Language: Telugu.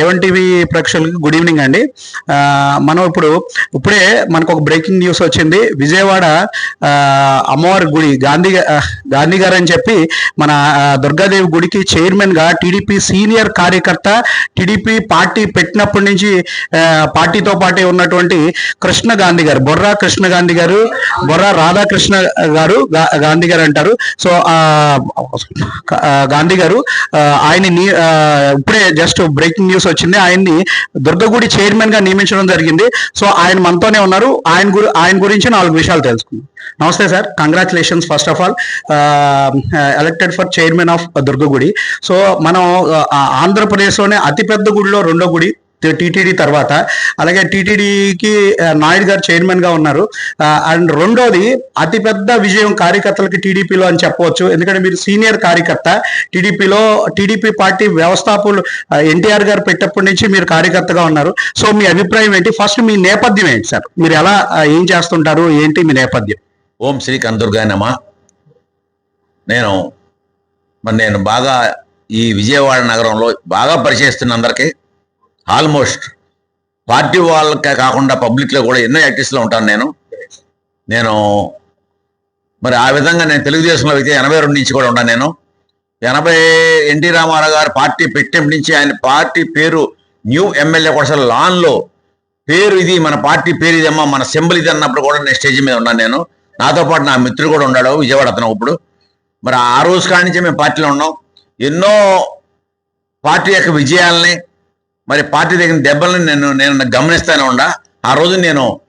ఏవన్ టీవీ ప్రేక్షకులకి గుడ్ ఈవినింగ్ అండి. మనం ఇప్పుడు ఇప్పుడే మనకు ఒక బ్రేకింగ్ న్యూస్ వచ్చింది. విజయవాడ అమ్మవారి గుడి గాంధీ గాంధీ గారు అని చెప్పి మన దుర్గాదేవి గుడికి చైర్మన్గా టీడీపీ సీనియర్ కార్యకర్త టీడీపీ పార్టీ పెట్టినప్పటి నుంచి పార్టీతో పాటే ఉన్నటువంటి కృష్ణ గాంధీ గారు బొర్రా కృష్ణ గాంధీ గారు బొర్రా రాధాకృష్ణ గారు గాంధీ గారు అంటారు. సో గాంధీ గారు ఆయన ఇప్పుడే జస్ట్ బ్రేకింగ్ న్యూస్ వచ్చింది. ఆయన్ని దుర్గగుడి చైర్మన్గా నియమించడం జరిగింది. సో ఆయన మనతోనే ఉన్నారు. ఆయన గురి ఆయన గురించి నాలుగు విషయాలు తెలుసుకుందాం. నమస్తే sir. Congratulations first of all elected for chairman of దుర్గగుడి. So మనం ఆంధ్రప్రదేశ్లోనే అతిపెద్ద గుడిలో రెండో గుడి. టీటీడీ తర్వాత. అలాగే టీటీడీకి నాయుడు గారు చైర్మన్గా ఉన్నారు అండ్ రెండోది అతిపెద్ద విజయం కార్యకర్తలకి టీడీపీలో అని చెప్పవచ్చు. ఎందుకంటే మీరు సీనియర్ కార్యకర్త టీడీపీలో టీడీపీ పార్టీ వ్యవస్థాపకులు ఎన్టీఆర్ గారు పెట్టప్పటి నుంచి మీరు కార్యకర్తగా ఉన్నారు. సో మీ అభిప్రాయం ఏంటి? ఫస్ట్ మీ నేపథ్యం ఏంటి సార్? మీరు ఎలా ఏం చేస్తుంటారు? ఏంటి మీ నేపథ్యం? ఓం శ్రీ కనదుర్గాయ నేను మరి నేను బాగా ఈ విజయవాడ నగరంలో బాగా పరిచయిస్తున్న అందరికీ ఆల్మోస్ట్ పార్టీ వాళ్ళకే కాకుండా పబ్లిక్లో కూడా ఎన్నో యాక్టివ్స్లో ఉంటాను నేను. నేను మరి ఆ విధంగా నేను తెలుగుదేశంలో అయితే ఎనభై రెండు నుంచి కూడా ఉన్నాను నేను. ఎనభై ఎన్టీ రామారావు గారు పార్టీ పెట్టినప్పటి నుంచి ఆయన పార్టీ పేరు న్యూ ఎమ్మెల్యే కూడా అసలు లాన్లో పేరు ఇది మన పార్టీ పేరు ఇదమ్మా మన సింబల్ ఇది అన్నప్పుడు కూడా నేను స్టేజ్ మీద ఉన్నాను నేను. నాతో పాటు నా మిత్రుడు కూడా ఉన్నాడు విజయవాడ అతను ఇప్పుడు. మరి ఆ రోజు కాడి నుంచి మేము పార్టీలో ఉన్నాం. ఎన్నో పార్టీ యొక్క విజయాలని మరి పార్టీ దగ్గర దెబ్బల్ని నేను నేను గమనిస్తానే ఉండా. ఆ రోజు నేను